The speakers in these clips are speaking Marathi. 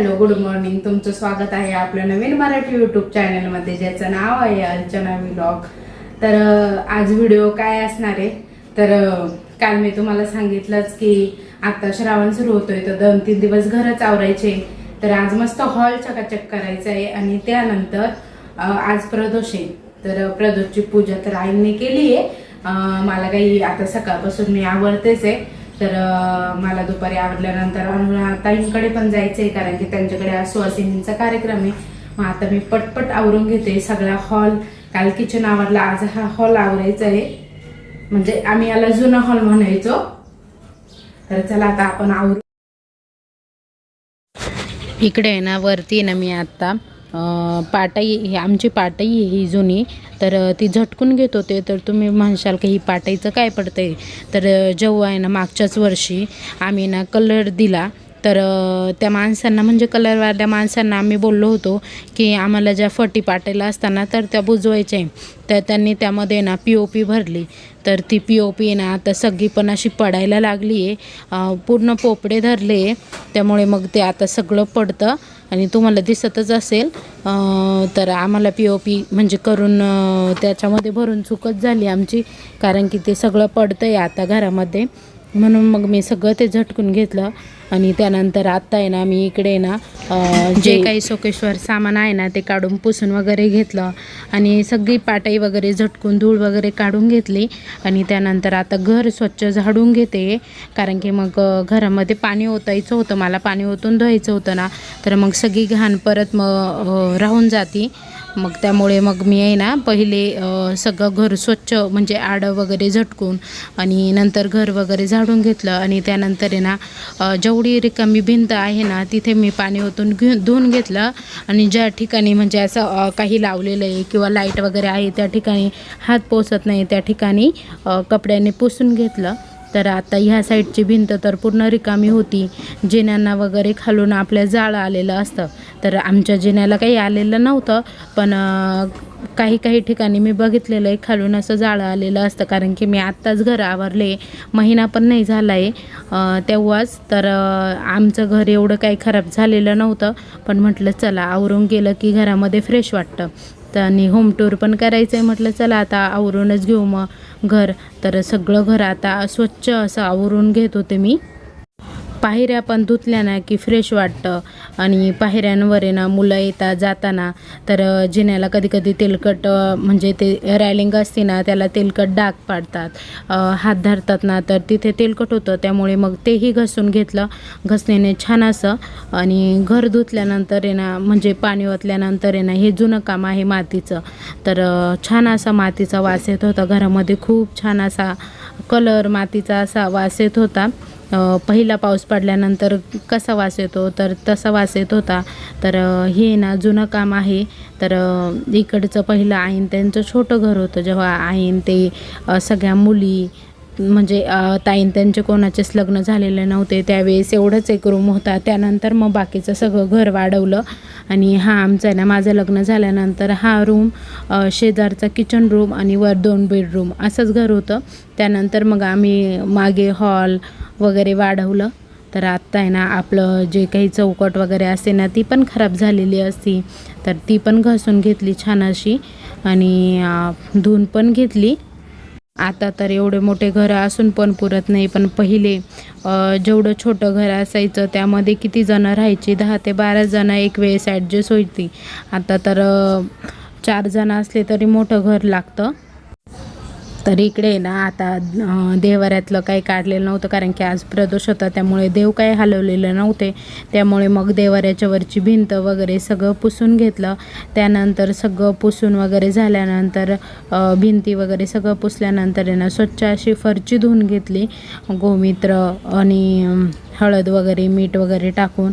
हॅलो गुड मॉर्निंग तुमचं स्वागत आहे आपल्या नवीन मराठी यूट्यूब चॅनलमध्ये ज्याचं नाव आहे अर्चना व्लॉग तर आज व्हिडिओ काय असणार आहे? तर काल मी तुम्हाला सांगितलंच की आता श्रावण सुरू होतोय तर दोन तीन दिवस घरच आवरायचे. तर आज मस्त हॉल चकाचक करायचं आहे आणि त्यानंतर आज प्रदोष आहे. तर प्रदोषची पूजा तर आईने केली आहे. मला काही आता सकाळपासून मी आवडतेच आहे. तर मला दुपारी आवडल्यानंतर ताईंकडे पण जायचंय कारण की त्यांच्याकडे आज सुवासिनींचा कार्यक्रम आहे. मग आता मी पटपट आवरून घेते सगळा हॉल. काल किचन आवरला आज हा हॉल आवरायचा आहे. म्हणजे आम्ही याला जुना हॉल म्हणायचो. तर चला आता आपण आवरू. इकडे आहे ना वरती ना मी आत्ता पाटाई ही आमची पाटाई आहे ही जुनी. तर ती झटकून घेत होते. तर तुम्ही म्हणशाल की ही पाटाईचं काय पडतं आहे तर जेव्हा आहे ना मागच्याच वर्षी आम्ही ना कलर दिला. तर त्या माणसांना म्हणजे कलरवाल्या माणसांना आम्ही बोललो होतो की आम्हाला ज्या फटी पाटायला असताना तर त्या बुजवायच्या आहे तर त्यांनी त्यामध्ये ना पी ओ पी भरली. तर ती पी ओ पी ना आता सगळी पण अशी पडायला लागली आहे पूर्ण पोपडे धरले त्यामुळे मग ते आता सगळं पडतं. आणि तुम्हाला दिसतच असेल. तर आम्हाला पी ओ पी म्हणजे करून त्याच्यामध्ये भरून चुकत झाली आमची कारण की ते सगळं पडतं आहे आता घरामध्ये. म्हणून मग मी सगळं ते झटकून घेतलं. आणि त्यानंतर आत्ता आहे ना मी इकडे ना जे काही सोकेश्वर सामान आहे ना ते काढून पुसून वगैरे घेतलं. आणि सगळी पाटाई वगैरे झटकून धूळ वगैरे काढून घेतली. आणि त्यानंतर आता घर स्वच्छ झाडून घेते. कारण की मग घरामध्ये पाणी ओतायचं होतं. मला पाणी ओतून धुवायचं होतं ना. तर मग सगळी घाण परत मग राहून जाती. मग त्यामुळे मग मी आहे ना पहिले सगळं घर स्वच्छ म्हणजे आडं वगैरे झटकून आणि नंतर घर वगैरे झाडून घेतलं आणि त्यानंतर आहे ना जेवढी रिकामी भिंत आहे ना तिथे मी पाणी ओतून घेऊन धुवून घेतलं आणि ज्या ठिकाणी म्हणजे असं काही लावलेलं आहे किंवा लाइट वगैरे आहे त्या ठिकाणी हात पोचत नाही त्या ठिकाणी कपड्याने पुसून घेतलं. तर आता ह्या साईडची भिंत तर पूर्ण रिकामी होती. जिन्यांना वगैरे खालून आपल्या जाळं आलेलं असतं. तर आमच्या जिन्याला काही आलेलं नव्हतं पण काही काही ठिकाणी मी बघितलेलं आहे खालून असं जाळं आलेलं असतं कारण की मी आत्ताच घर आवरले महिना पण नाही झाला आहे तेव्हाच. तर आमचं घर एवढं काही खराब झालेलं नव्हतं पण म्हटलं चला आवरून गेलं की घरामध्ये फ्रेश वाटतं. तर आणि होम टूर पण करायचं आहे म्हटलं चला आता आवरूनच घेऊ मग घर. तर सगळं घर आता स्वच्छ असं आवरून घेत होते मी. पायऱ्या पण धुतल्या ना की फ्रेश वाटतं. आणि पायऱ्यांवर आहे ना मुलं येतात जाताना. तर जिन्याला कधी कधी तेलकट म्हणजे ते रॅलिंग असते ना त्याला तेलकट डाग पाडतात. हात धरतात ना तर तिथे तेलकट होतं. त्यामुळे मग तेही घसून घेतलं. घसण्याने छान असं. आणि घर धुतल्यानंतर आहे ना म्हणजे पाणी ओतल्यानंतर आहे ना हे जुनं काम आहे मातीचं. तर छान असा मातीचा वास येत होता. घरामध्ये खूप छान असा कलर मातीचा असा वास येत होता. पहिला पाऊस पडल्यानंतर कसा वास येतो? तर तसा वास येत होता. तर हे ना जुनं काम आहे. तर इकडचं पहिलं आईन त्यांचं छोटं घर होतं. जेव्हा आईन ते सगळ्या मुली म्हणजे ताईन त्यांचे कोणाचेच लग्न झालेले नव्हते. त्यावेळेस एवढंच एक रूम होता. त्यानंतर मग बाकीचं सगळं घर वाढवलं. आणि हा आमचा आहे ना माझं लग्न झाल्यानंतर हा रूम शेजारचा किचन रूम आणि वर दोन बेडरूम असंच घर होतं. त्यानंतर मग आम्ही मागे हॉल वगैरे वाढवलं. तर आत्ता आहे ना आपलं जे काही चौकट वगैरे असते ना ती पण खराब झालेली असती. तर ती पण घासून घेतली छान अशी. आणि धुवून पण घेतली. आता तर एवढे मोठे घरं असून पण पुरत नाही पण पहिले जेवढं छोटं घर असायचं त्यामध्ये किती जणं राहायची? दहा ते बारा जणं एक वेळेस ॲडजस्ट व्हायची आता तर चार जणं असले तरी मोठं घर लागतं. तर इकडे ना आता देवाऱ्यातलं काही काढलेलं नव्हतं कारण की आज प्रदोष होता त्यामुळे देव काही हलवलेलं नव्हते. त्यामुळे मग देवाऱ्याच्या वरची भिंत वगैरे सगळं पुसून घेतलं. त्यानंतर सगळं पुसून वगैरे झाल्यानंतर भिंती वगैरे सगळं पुसल्यानंतर आहे ना स्वच्छ अशी फरची धुवून घेतली. गोमित्र आणि हळद वगैरे मीठ वगैरे टाकून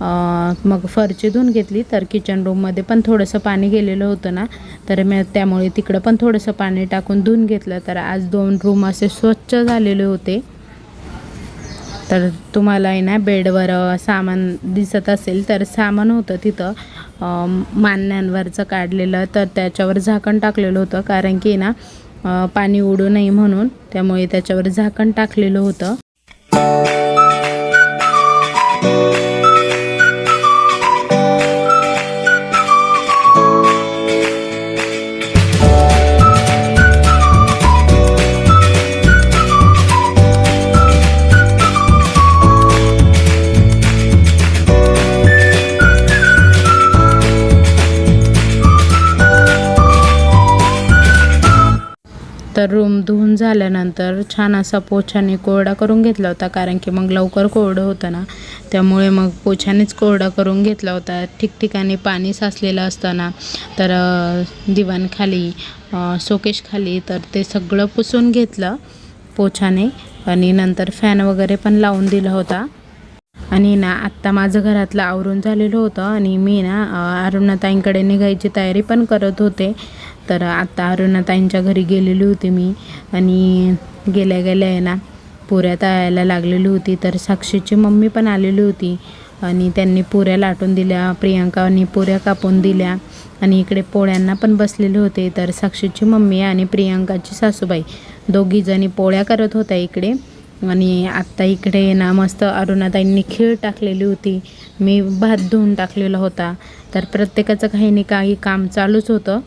मग फरची धुवून घेतली तर किचन रूममध्ये पण थोडंसं पाणी गेलेलं होतं ना. तर मी त्यामुळे तिकडं पण थोडंसं पाणी टाकून धुवून घेतलं. तर आज दोन रूम असे स्वच्छ झालेले होते. तर तुम्हाला आहे ना बेडवर सामान दिसत असेल तर सामान होतं तिथं. मान्यांवरचं काढलेलं तर त्याच्यावर झाकण टाकलेलं होतं. कारण की ना पाणी उडू नये म्हणून त्यामुळे त्याच्यावर झाकण टाकलेलं होतं. तर रूम धुवून झाल्यानंतर छान असा पोछाने कोरडा करून घेतला होता कारण की मग लवकर कोरडं होतं ना. त्यामुळे मग पोछानेच कोरडा करून घेतला होता. ठिकठिकाणी पाणी साचलेलं असताना तर दिवाणखाली शोकेशखाली तर ते सगळं पुसून घेतलं पोछाने आणि नंतर फॅन वगैरे पण लावून दिला होता. आणि ना आत्ता माझं घरातलं आवरून झालेलं होतं आणि मी ना अरुणाताईंकडे निघायची तयारी पण करत होते. तर आत्ता अरुणाताईंच्या घरी गेलेली होती मी आणि गेल्या गेल्या आहे ना पुऱ्या तळायला लागलेली होती. तर साक्षीची मम्मी पण आलेली होती आणि त्यांनी पुऱ्या लाटून दिल्या प्रियांकाने पुऱ्या कापून दिल्या आणि इकडे पोळ्यांना पण बसलेले होते. तर साक्षीची मम्मी आणि प्रियांकाची सासूबाई दोघीजणी पोळ्या करत होत्या इकडे आणि आत्ता इकडे ना मस्त अरुणाताईंनी खीळ टाकलेली होती. मी भात धुवून टाकलेला होता. तर प्रत्येकाचं काही नाही काही काम चालूच होतं.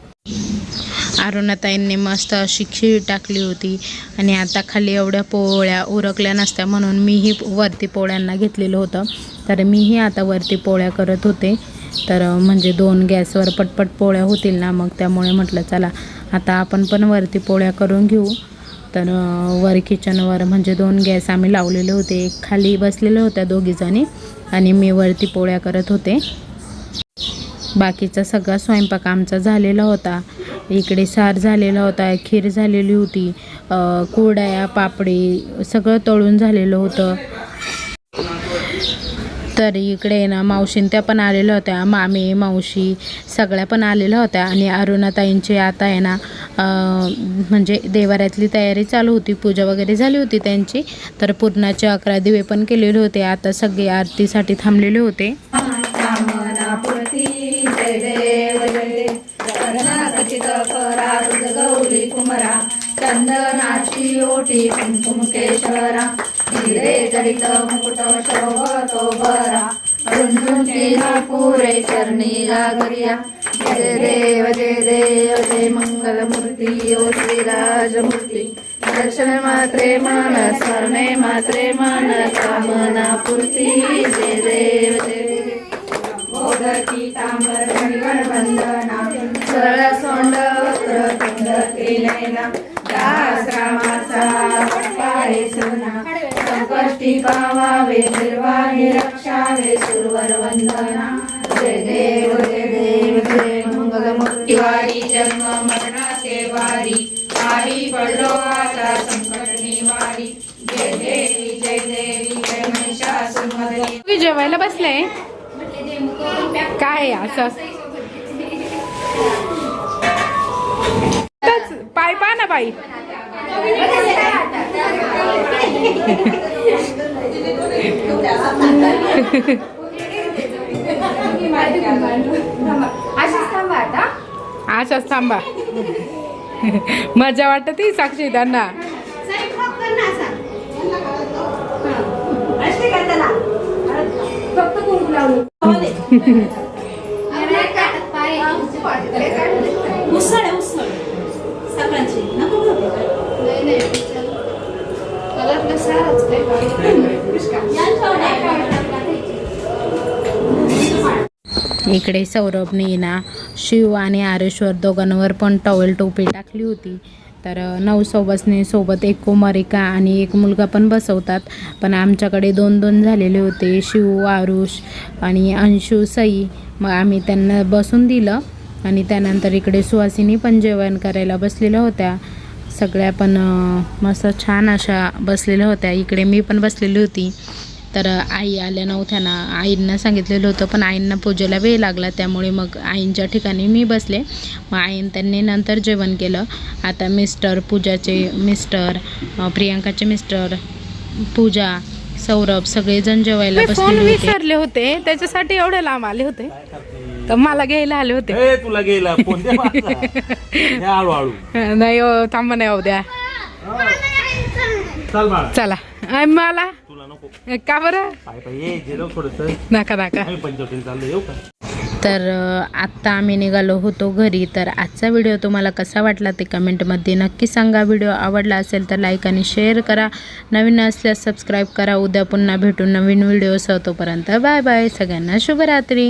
अरुणाताईंनी मस्त अशी खीळ टाकली होती आणि आता खाली एवढ्या पोळ्या उरकल्या नसत्या म्हणून मीही वरती पोळ्यांना घेतलेलं होतं. तर मीही आता वरती पोळ्या करत होते. तर म्हणजे दोन गॅसवर पटपट पोळ्या होतील ना मग त्यामुळे म्हटलं चला आता आपण पण वरती पोळ्या करून घेऊ. तर वर किचनवर म्हणजे दोन गॅस आम्ही लावलेले होते. एक खाली बसलेले होत्या दोघीजणी आणि मी वरती पोळ्या करत होते. बाकीचा सगळा स्वयंपाक आमचा झालेला होता. इकडे सार झालेला होता खीर झालेली होती अ, पापडी सगळं तळून झालेलं होतं. तर इकडे ना मावशीन त्या पण आलेल्या होत्या मामी मावशी सगळ्या पण आलेल्या होत्या आणि अरुणाताईंची आता आहे ना म्हणजे देवाऱ्यातली तयारी चालू होती पूजा वगैरे झाली होती त्यांची तर पूर्णाचे अकरा दिवे पण केलेले होते आता सगळे आरतीसाठी थांबलेले होते. कुमरा चंदनाची ओटी कुंकुम केशरा हिरे जडित मुकुट शोभतो बरा रुंझुंची पुरे चरणी गागरिया जय देव जय देव जय मंगलमूर्ती ओ श्रीराजमूर्ती दर्शन मात्रे मन स्मरणे मात्रे मन कामना पूर्ती जय देव जय देव। मोदकी तांबर वंदना संकष्टी पावावे निर्वाणी रक्षावे सुरवर वंदना जय देव जय देव जय मंगलमूर्ती वारी जन्म मरणाचे वारी. आई पडलो आता संकट निवारी. जय देवी जय देवी जय महिषासुरमर्दिनी जेवायला बसले? काय असं? पाय पा ना बाई. आशाच थांबा मजा वाटत ती साक्षी त्यांना. उसळ इकडे सौरभने ना शिव आणि आरेश्वर दोघांवर पण टॉवेल टोपी टाकली होती. तर नऊ सोबसने सोबत एक कुमारिका आणि एक मुलगा पण बसवतात. पण आमच्याकडे दोन दोन झालेले होते शिव आरुष आणि अंशू सई. मग आम्ही त्यांना बसून दिलं आणि त्यानंतर इकडे सुहासिनी पण जेवण करायला बसलेल्या होत्या. सगळ्या पण मस्त छान अशा बसलेल्या होत्या. इकडे मी पण बसलेली होती. तर आई आल्या नव्हत्या ना. आईंना सांगितलेलं होतं पण आईंना पूजेला वेळ लागला. त्यामुळे मग आईंच्या ठिकाणी मी बसले. मग आईन त्यांनी नंतर जेवण केलं. आता मिस्टर पूजाचे मिस्टर प्रियांकाचे मिस्टर पूजा सौरभ सगळेजण जेवायला होते. विसरले होते. त्याच्यासाठी एवढे लांब आले होते. तर मला घ्यायला आले होते. ए तुला गेला फोन दे माझा. हे हळूहळू. नाही हो, थांबा नाही होऊ द्या. चल बाळा. चला. आणि मला? तुला नको. का बरं? पाय पाय ये गेलो थोडस. नका नका. आम्ही पंचवटीला चाललो येऊ का? तर अ, आत्ता आम्ही निघालो होतो घरी. तर आजचा व्हिडिओ तुम्हाला कसा वाटला ते कमेंटमध्ये नक्की सांगा. व्हिडिओ आवडला असेल तर लाईक आणि शेअर करा. नवीन असल्यास सबस्क्राईब करा. उद्या पुन्हा भेटू नवीन व्हिडिओ तोपर्यंत बाय बाय सगळ्यांना शुभरात्री.